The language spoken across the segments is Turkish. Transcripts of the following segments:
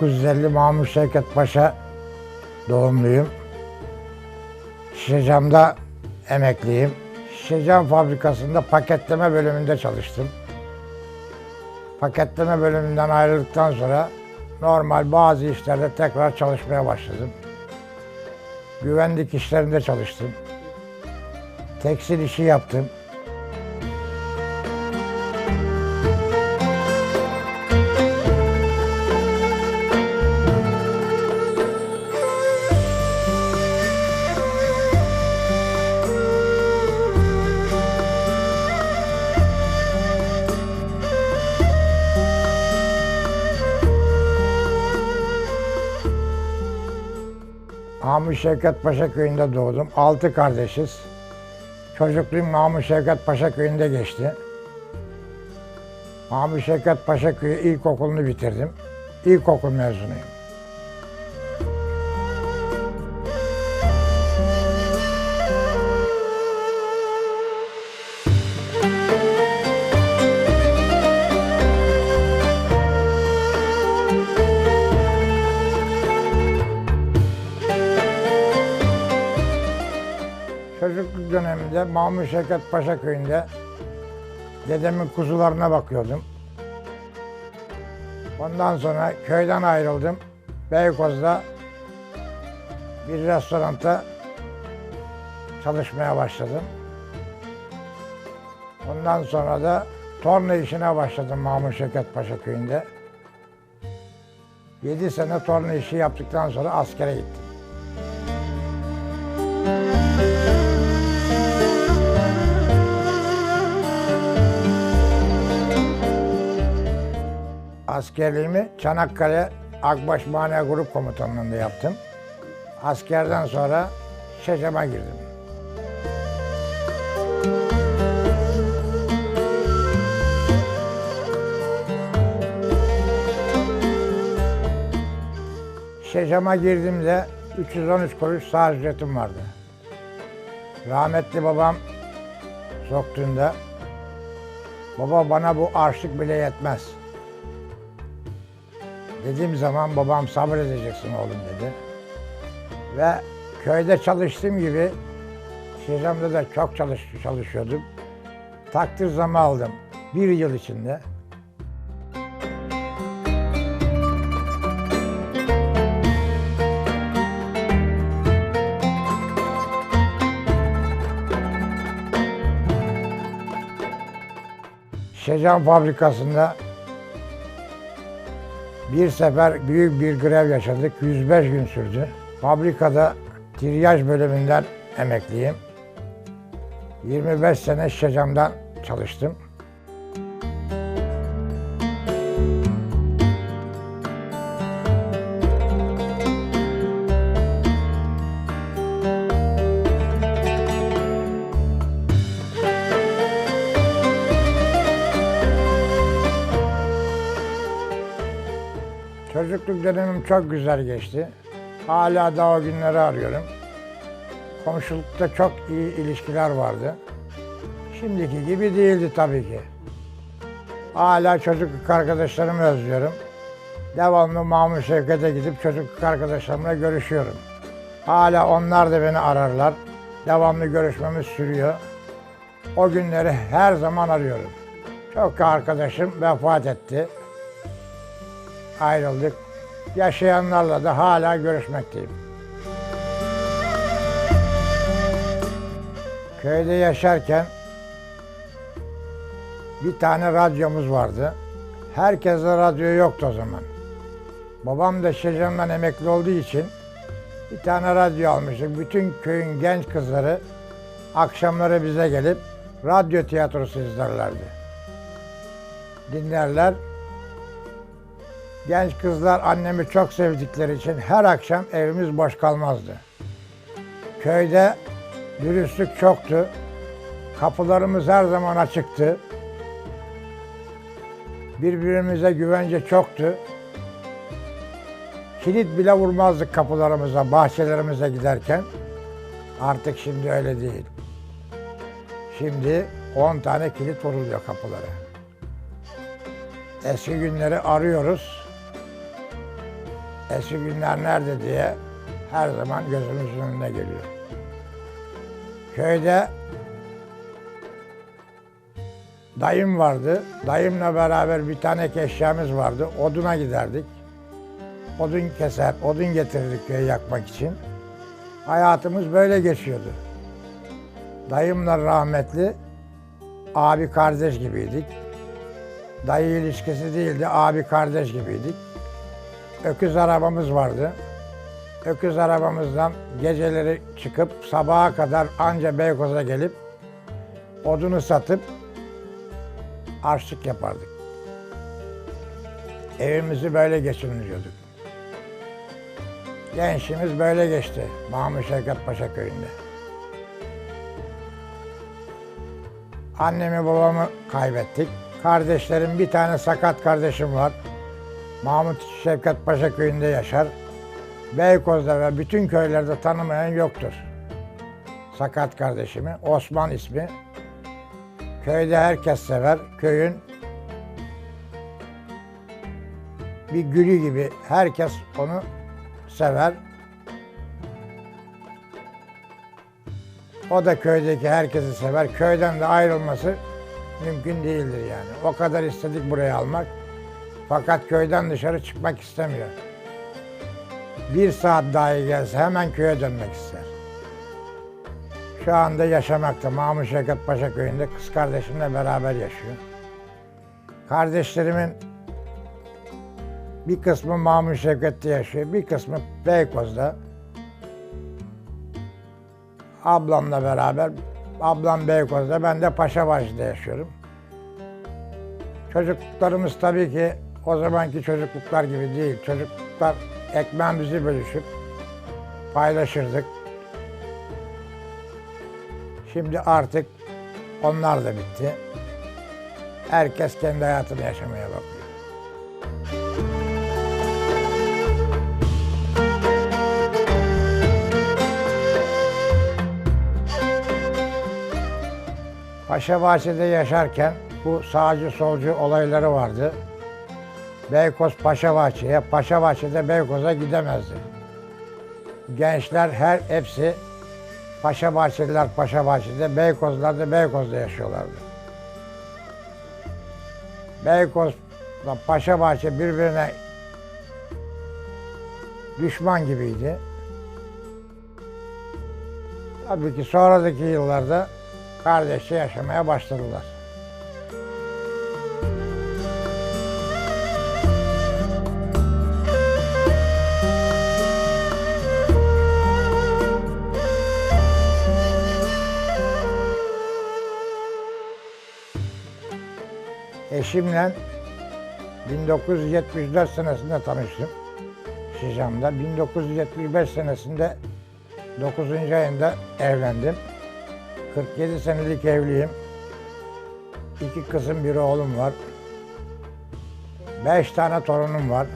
1950 Mahmut Şevket Paşa doğumluyum. Şişecam'da emekliyim. Şişecam fabrikasında paketleme bölümünde çalıştım. Paketleme bölümünden ayrıldıktan sonra normal bazı işlerde tekrar çalışmaya başladım. Güvenlik işlerinde çalıştım. Tekstil işi yaptım. Mahmut Şevket Paşa köyünde doğdum. Altı kardeşiz. Çocukluğum Mahmut Şevket Paşa köyünde geçti. Mahmut Şevket Paşa köyü ilkokulunu bitirdim. İlkokul mezunuyum. Çocukluk döneminde Mahmut Şevket Paşa köyünde dedemin kuzularına bakıyordum. Ondan sonra köyden ayrıldım. Beykoz'da bir restoranda çalışmaya başladım. Ondan sonra da torna işine başladım Mahmut Şevket Paşa köyünde. 7 sene torna işi yaptıktan sonra askere gittim. Askerliğimi Çanakkale Akbaş Mane Grup Komutanlığı'nda yaptım. Askerden sonra Şecam'a girdim. Şecam'a girdiğimde 313 kuruş sağ ücretim vardı. Rahmetli babam soktuğunda baba bana bu arşlık bile yetmez. Dediğim zaman babam sabredeceksin oğlum dedi. Ve köyde çalıştığım gibi Şiram'da da çok çalış, çalışıyordum. Takdir zamı aldım bir yıl içinde. Şecan fabrikasında bir sefer büyük bir grev yaşadık. 105 gün sürdü. Fabrikada tiryaj bölümünden emekliyim. 25 sene Şecam'dan çalıştım. Çocukluk dönemim çok güzel geçti. Hala da o günleri arıyorum. Komşulukta çok iyi ilişkiler vardı. Şimdiki gibi değildi tabii ki. Hala çocukluk arkadaşlarımı özlüyorum. Devamlı Mahmut Şevket'e gidip çocukluk arkadaşlarımla görüşüyorum. Hala onlar da beni ararlar. Devamlı görüşmemiz sürüyor. O günleri her zaman arıyorum. Çok arkadaşım vefat etti ayrıldık. Yaşayanlarla da hala görüşmekteyim. Köyde yaşarken bir tane radyomuz vardı. Herkeste radyo yoktu o zaman. Babam da Şecam'dan emekli olduğu için bir tane radyo almıştık. Bütün köyün genç kızları akşamları bize gelip radyo tiyatrosu izlerlerdi. Dinlerler, Genç kızlar annemi çok sevdikleri için her akşam evimiz boş kalmazdı. Köyde dürüstlük çoktu. Kapılarımız her zaman açıktı. Birbirimize güvence çoktu. Kilit bile vurmazdık kapılarımıza, bahçelerimize giderken. Artık şimdi öyle değil. Şimdi 10 tane kilit vuruluyor kapılara. Eski günleri arıyoruz. Eski günler nerede diye her zaman gözümüzün önüne geliyor. Köyde dayım vardı. Dayımla beraber bir tane eşyamız vardı. Oduna giderdik. Odun keser, odun getirirdik köye yakmak için. Hayatımız böyle geçiyordu. Dayımla rahmetli abi kardeş gibiydik. Dayı ilişkisi değildi, abi kardeş gibiydik. Öküz arabamız vardı. Öküz arabamızdan geceleri çıkıp sabaha kadar anca Beykoz'a gelip odunu satıp harçlık yapardık. Evimizi böyle geçiniyorduk. Gençliğimiz böyle geçti Mahmut Şevket Paşa köyünde. Annemi babamı kaybettik. Kardeşlerim bir tane sakat kardeşim var. Mahmut Şevket Paşa köyünde yaşar. Beykoz'da ve bütün köylerde tanımayan yoktur. Sakat kardeşimi. Osman ismi. Köyde herkes sever. Köyün bir gülü gibi herkes onu sever. O da köydeki herkesi sever. Köyden de ayrılması mümkün değildir yani. O kadar istedik buraya almak. Fakat köyden dışarı çıkmak istemiyor. Bir saat dahi gelse hemen köye dönmek ister. Şu anda yaşamakta Mahmut Şevket Paşa köyünde kız kardeşimle beraber yaşıyor. Kardeşlerimin bir kısmı Mahmut Şevket'te yaşıyor, bir kısmı Beykoz'da. Ablamla beraber, ablam Beykoz'da, ben de Paşabahçe'de yaşıyorum. Çocukluklarımız tabii ki o zamanki çocukluklar gibi değil. Çocukluklar ekmeğimizi bölüşüp paylaşırdık. Şimdi artık onlar da bitti. Herkes kendi hayatını yaşamaya bakıyor. Paşabahçe'de yaşarken bu sağcı solcu olayları vardı. Beykoz Paşabahçe'ye, Paşabahçe'de Beykoz'a gidemezdi. Gençler her hepsi Paşabahçeliler Paşabahçe'de, Beykozlar da Beykoz'da yaşıyorlardı. Beykoz'la Paşabahçe birbirine düşman gibiydi. Tabii ki sonraki yıllarda kardeşçe yaşamaya başladılar. Eşimle 1974 senesinde tanıştım. Şişam'da. 1975 senesinde 9. ayında evlendim. 47 senelik evliyim. İki kızım, bir oğlum var. Beş tane torunum var.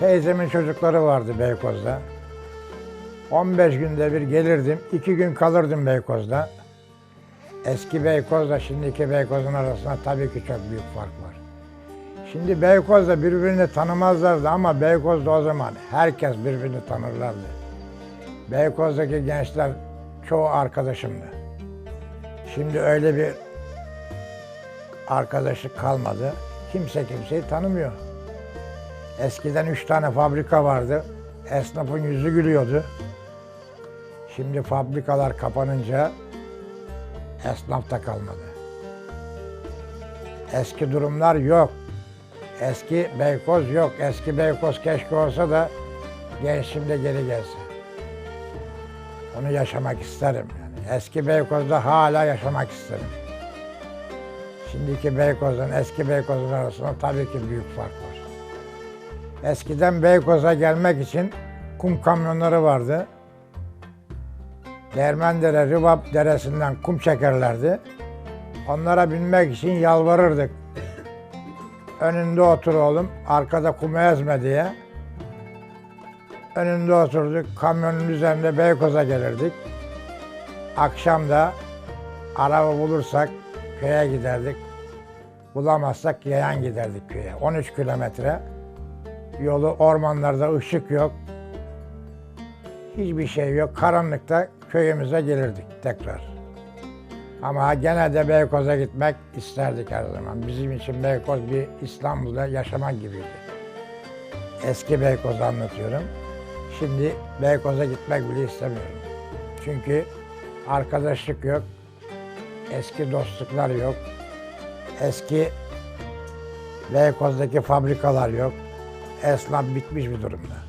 Teyzemin çocukları vardı Beykoz'da. 15 günde bir gelirdim. iki gün kalırdım Beykoz'da. Eski Beykoz'la şimdiki Beykoz'un arasında tabii ki çok büyük fark var. Şimdi Beykoz'da birbirini tanımazlardı ama Beykoz'da o zaman herkes birbirini tanırlardı. Beykoz'daki gençler çoğu arkadaşımdı. Şimdi öyle bir arkadaşlık kalmadı. Kimse kimseyi tanımıyor. Eskiden üç tane fabrika vardı. Esnafın yüzü gülüyordu. Şimdi fabrikalar kapanınca esnaf da kalmadı. Eski durumlar yok. Eski Beykoz yok. Eski Beykoz keşke olsa da gençliğim de geri gelse. Onu yaşamak isterim. Yani eski Beykoz'da hala yaşamak isterim. Şimdiki Beykoz'un eski Beykoz'un arasında tabii ki büyük fark var. Eskiden Beykoz'a gelmek için kum kamyonları vardı. Dermendere, Rıbap deresinden kum çekerlerdi. Onlara binmek için yalvarırdık. Önünde otur oğlum, arkada kumu ezme diye. Önünde oturduk, kamyonun üzerinde Beykoz'a gelirdik. Akşam da Araba bulursak köye giderdik. Bulamazsak yayan giderdik köye. 13 kilometre. Yolu ormanlarda ışık yok. Hiçbir şey yok. Karanlıkta köyümüze gelirdik tekrar. Ama gene de Beykoz'a gitmek isterdik her zaman. Bizim için Beykoz bir İstanbul'da yaşamak gibiydi. Eski Beykoz'u anlatıyorum. Şimdi Beykoz'a gitmek bile istemiyorum. Çünkü arkadaşlık yok, eski dostluklar yok, eski Beykoz'daki fabrikalar yok. Esnaf bitmiş bir durumda.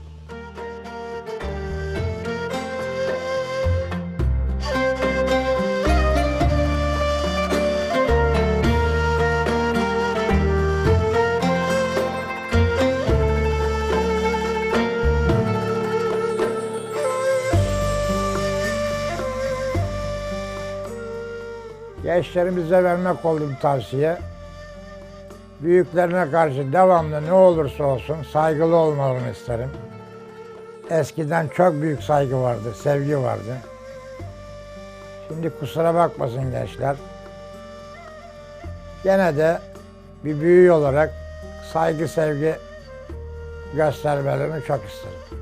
Gençlerimize vermek olduğum tavsiye, büyüklerine karşı devamlı ne olursa olsun saygılı olmalarını isterim. Eskiden çok büyük saygı vardı, sevgi vardı. Şimdi kusura bakmasın gençler. Gene de bir büyüğü olarak saygı, sevgi göstermelerini çok isterim.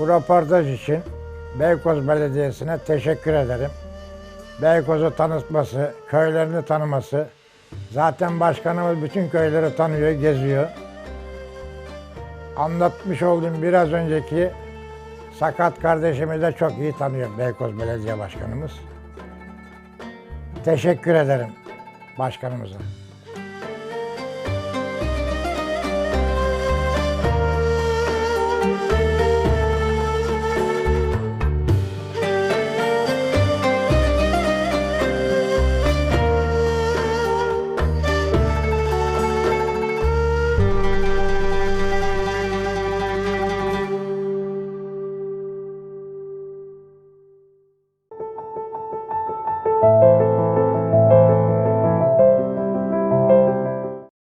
Bu röportaj için Beykoz Belediyesi'ne teşekkür ederim. Beykoz'u tanıtması, köylerini tanıması. Zaten başkanımız bütün köyleri tanıyor, geziyor. Anlatmış olduğum biraz önceki sakat kardeşimi de çok iyi tanıyor Beykoz Belediye Başkanımız. Teşekkür ederim başkanımıza.